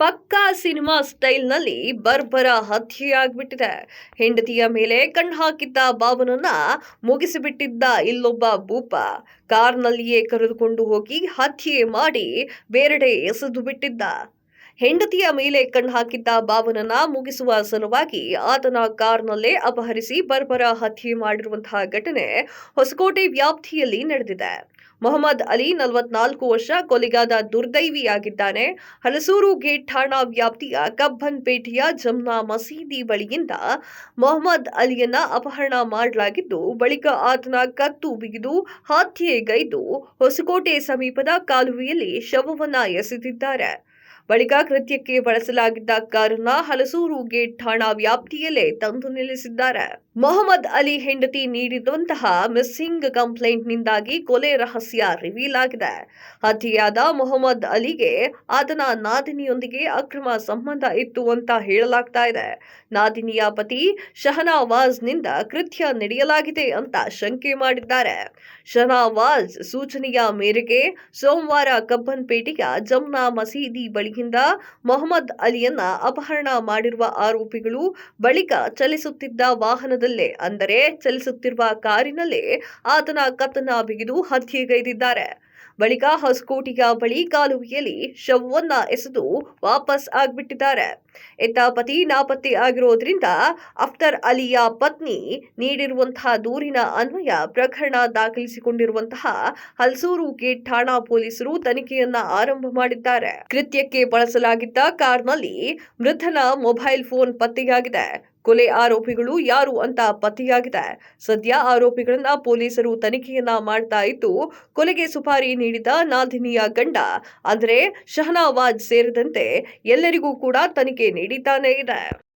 ಪಕ್ಕಾ ಸಿನಿಮಾ ಸ್ಟೈಲ್ನಲ್ಲಿ ಬರ್ಬರ ಹತ್ಯೆಯಾಗ್ಬಿಟ್ಟಿದೆ. ಹೆಂಡತಿಯ ಮೇಲೆ ಕಣ್ಣು ಹಾಕಿದ್ದ ಬಾಬನನ್ನ ಮುಗಿಸಿಬಿಟ್ಟಿದ್ದ ಇಲ್ಲೊಬ್ಬ ಭೂಪ. ಕಾರ್ನಲ್ಲಿಯೇ ಕರೆದುಕೊಂಡು ಹೋಗಿ ಹತ್ಯೆ ಮಾಡಿ ಬೇರೆಡೆ ಎಸೆದು ಬಿಟ್ಟಿದ್ದ. ಹೆಂಡತಿಯ ಮೇಲೆ ಕಣ್ಣು ಹಾಕಿದ್ದ ಬಾಬನನ್ನ ಮುಗಿಸುವ ಸಲುವಾಗಿ ಆತನ ಕಾರ್ನಲ್ಲೇ ಅಪಹರಿಸಿ ಬರ್ಬರ ಹತ್ಯೆ ಮಾಡಿರುವಂತಹ ಘಟನೆ ಹೊಸಕೋಟೆ ವ್ಯಾಪ್ತಿಯಲ್ಲಿ ನಡೆದಿದೆ. ಮೊಹಮ್ಮದ್ ಅಲಿ ನಲವತ್ನಾಲ್ಕು ವರ್ಷ ಕೊಲೆಗಾದ ದುರ್ದೈವಿಯಾಗಿದ್ದಾನೆ. ಹಲಸೂರು ಗೇಟ್ ಠಾಣಾ ವ್ಯಾಪ್ತಿಯ ಕಬ್ಬನ್ಪೇಟೆಯ ಜಮ್ನಾ ಮಸೀದಿ ಬಳಿಯಿಂದ ಮೊಹಮ್ಮದ್ ಅಲಿಯನ್ನ ಅಪಹರಣ ಮಾಡಲಾಗಿದ್ದು, ಬಳಿಕ ಆತನ ಕತ್ತು ಬಿಗಿದು ಹತ್ಯೆಗೈದು ಹೊಸಕೋಟೆ ಸಮೀಪದ ಕಾಲುವೆಯಲ್ಲಿ ಶವವನ್ನ ಎಸೆದಿದ್ದಾರೆ. ಬಳಿಕ ಕೃತ್ಯಕ್ಕೆ ಬಳಸಲಾಗಿದ್ದ ಕಾರನ್ನ ಹಲಸೂರು ಗೇಟ್ ಠಾಣಾ ವ್ಯಾಪ್ತಿಯಲ್ಲೇ ತಂದು ನಿಲ್ಲಿಸಿದ್ದಾರೆ. ಮೊಹಮ್ಮದ್ ಅಲಿ ಹೆಂಡತಿ ನೀಡಿದಂತಹ ಮಿಸ್ಸಿಂಗ್ ಕಂಪ್ಲೇಂಟ್ನಿಂದಾಗಿ ಕೊಲೆ ರಹಸ್ಯ ರಿವೀಲ್ ಆಗಿದೆ. ಅತಿಯಾದ ಮೊಹಮ್ಮದ್ ಅಲಿಗೆ ಆತನ ನಾದಿನಿಯೊಂದಿಗೆ ಅಕ್ರಮ ಸಂಬಂಧ ಇತ್ತು ಅಂತ ಹೇಳಲಾಗ್ತಾ ಇದೆ. ನಾದಿನಿಯ ಪತಿ ಶಹನಾವಾಜ್ನಿಂದ ಕೃತ್ಯ ನಡೆಯಲಾಗಿದೆ ಅಂತ ಶಂಕೆ ಮಾಡಿದ್ದಾರೆ. ಶಹನಾವಾಜ್ ಸೂಚನೆಯ ಮೇರೆಗೆ ಸೋಮವಾರ ಕಬ್ಬನ್ಪೇಟೆಯ ಜಮ್ನಾ ಮಸೀದಿ ಬಳಿಯಿಂದ ಮೊಹಮ್ಮದ್ ಅಲಿಯನ್ನ ಅಪಹರಣ ಮಾಡಿರುವ ಆರೋಪಿಗಳು ಬಳಿಕ ಚಲಿಸುತ್ತಿದ್ದ ವಾಹನದಲ್ಲೇ ಅಂದರೆ ಚಲಿಸುತ್ತಿರುವ ಕಾರಿನಲ್ಲೇ ಆತನ ಕತ್ತನ ಬಿಗಿದು ಹತ್ಯೆಗೈದಿದ್ದಾರೆ. ಬಳಿಕ ಹೊಸಕೋಟೆಯ ಬಳಿ ಕಾಲುವೆಯಲ್ಲಿ ಶವವನ್ನ ಎಸೆದು ವಾಪಸ್ ಆಗ್ಬಿಟ್ಟಿದ್ದಾರೆ. ಇತ್ತ ಪತಿ ನಾಪತ್ತೆ ಆಗಿರೋದ್ರಿಂದ ಅಫ್ತರ್ ಅಲಿಯ ಪತ್ನಿ ನೀಡಿರುವಂತಹ ದೂರಿನ ಅನ್ವಯ ಪ್ರಕರಣ ದಾಖಲಿಸಿಕೊಂಡಿರುವಂತಹ ಹಲ್ಸೂರು ಗೇಟ್ ಠಾಣಾ ಪೊಲೀಸರು ತನಿಖೆಯನ್ನ ಆರಂಭ ಮಾಡಿದ್ದಾರೆ. ಕೃತ್ಯಕ್ಕೆ ಬಳಸಲಾಗಿದ್ದ ಕಾರ್ನಲ್ಲಿ ಮೃತನ ಮೊಬೈಲ್ ಫೋನ್ ಪತ್ತೆಯಾಗಿದೆ. ಕೊಲೆ ಆರೋಪಿಗಳು ಯಾರು ಅಂತ ಪತ್ತೆಯಾಗಿದೆ. ಸದ್ಯ ಆರೋಪಿಗಳನ್ನ ಪೊಲೀಸರು ತನಿಖೆಯನ್ನ ಮಾಡ್ತಾ ಇದ್ದು, ಕೊಲೆಗೆ ಸುಪಾರಿ ನೀಡಿದ ನಾದಿನಿಯ ಗಂಡ. ಅಂದ್ರೆ ಶಹನಾವಾಜ್ ಸೇರಿದಂತೆ ಎಲ್ಲರಿಗೂ ಕೂಡ ತನಿಖೆ ನೀಡಿತಾನೇ ಇದೆ.